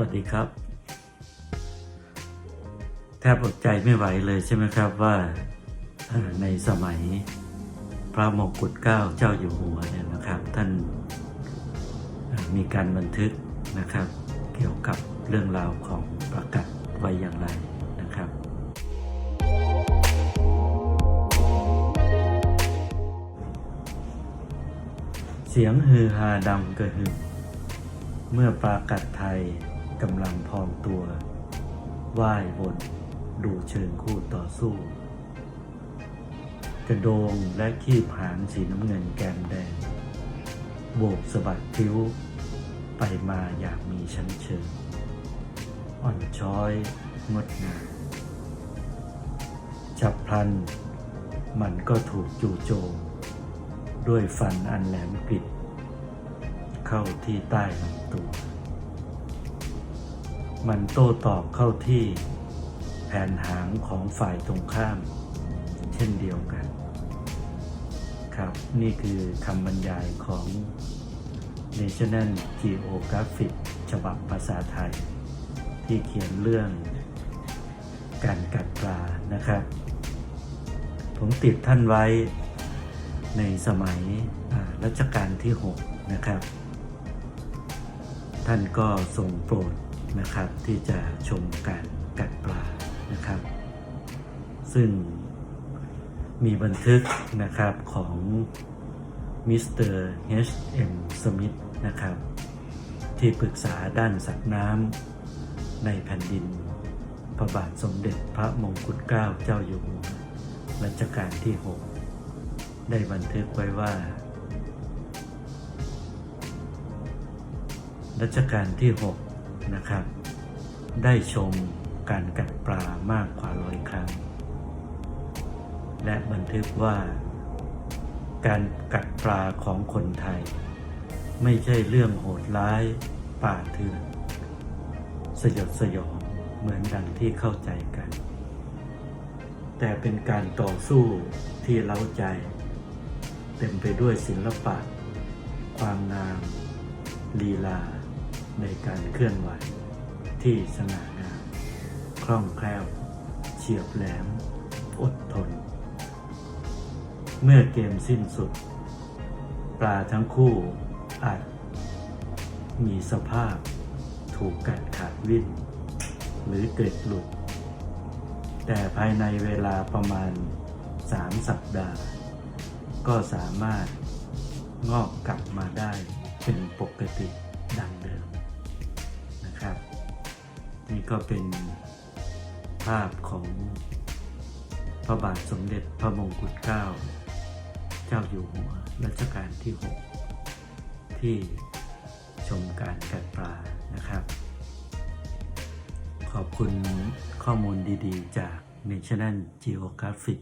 วัสดีครับ แทบอดใจไม่ไหวเลยใช่ไหมครับว่าในสมัยพระมงกุฎเกล้าเจ้าอยู่หัวเนี่ยนะครับ ท่านมีการบันทึกนะครับ เกี่ยวกับเรื่องราวของประกาศไว้อย่างไรนะครับ เสียงฮือฮาดังกระหึ่มเมื่อปรากัดไทย กำลังพองตัวว่ายวนดูเชิงคู่ต่อสู้ กระโดงและขีบหางสีน้ำเงินแกมแดง โบกสะบัดคิ้ว ไปมาอย่างมีชั้นเชิง อ่อนช้อย งดงามฉับพลัน มันก็ถูกจู่โจม ด้วยฟันอันแหลมกริบเข้าที่ใต้ลำตัว มันโต้ตอบเข้าที่แผนหางของฝ่ายตรงข้าม เช่นเดียวกัน ครับนี่คือคำบรรยายของ National Geographic ฉบับภาษาไทย ที่เขียนเรื่องการกัดปลานะครับ ผมติดท่านไว้ในสมัยรัชกาลที่ 6 นะครับ ท่านก็ทรงโปรด นะครับ ที่จะชมการกัดปลานะครับ ซึ่งมีบันทึกนะครับของมิสเตอร์ H.M. Smith นะครับ ที่ปรึกษาด้านสัตว์น้ำในแผ่นดิน พระบาทสมเด็จพระมงกุฎเกล้าเจ้าอยู่หัวรัชกาลที่ 6 ได้บันทึกไว้ว่า รัชกาลที่ 6 นะครับ ได้ชมการกัดปลามากกว่าร้อยครั้ง และบันทึกว่า การกัดปลาของคนไทย ไม่ใช่เรื่องโหดร้ายป่าเถื่อนสยดสยองเหมือนดังที่เข้าใจกัน แต่เป็นการต่อสู้ที่เล้าใจ เต็มไปด้วยศิลปะ ความงาม ลีลา ในการเคลื่อนไหวที่สง่างามคล่องแคล่ว เฉียบแหลม อดทน เมื่อเกมสิ้นสุด ปลาทั้งคู่อาจมีสภาพถูกกัดขาดวิ่นหรือเกิดหลุด แต่ภายในเวลาประมาณ 3 สัปดาห์ ก็สามารถงอกกลับมาได้เป็นปกติ ก็เป็นภาพของพระบาทสมเด็จพระมงกุฎเกล้า เจ้าอยู่หัวรัชกาลที่ 6 ที่ชมการกัดปลานะครับ ขอบคุณข้อมูลดีๆ จาก National Geographic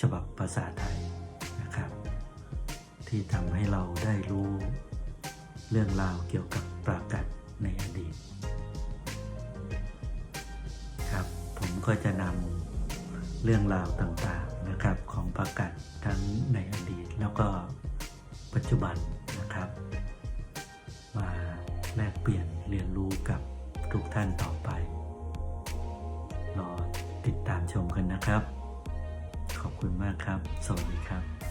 ฉบับภาษาไทยนะครับ ที่ทำให้เราได้รู้เรื่องราวเกี่ยวกับปรากัดในอดีต ก็จะนำเรื่องราวต่างๆนะครับของประกัดทั้งในอดีตแล้วก็ปัจจุบันนะครับ มาแลกเปลี่ยนเรียนรู้กับทุกท่านต่อไป รอติดตามชมกันนะครับ ขอบคุณมากครับ สวัสดีครับ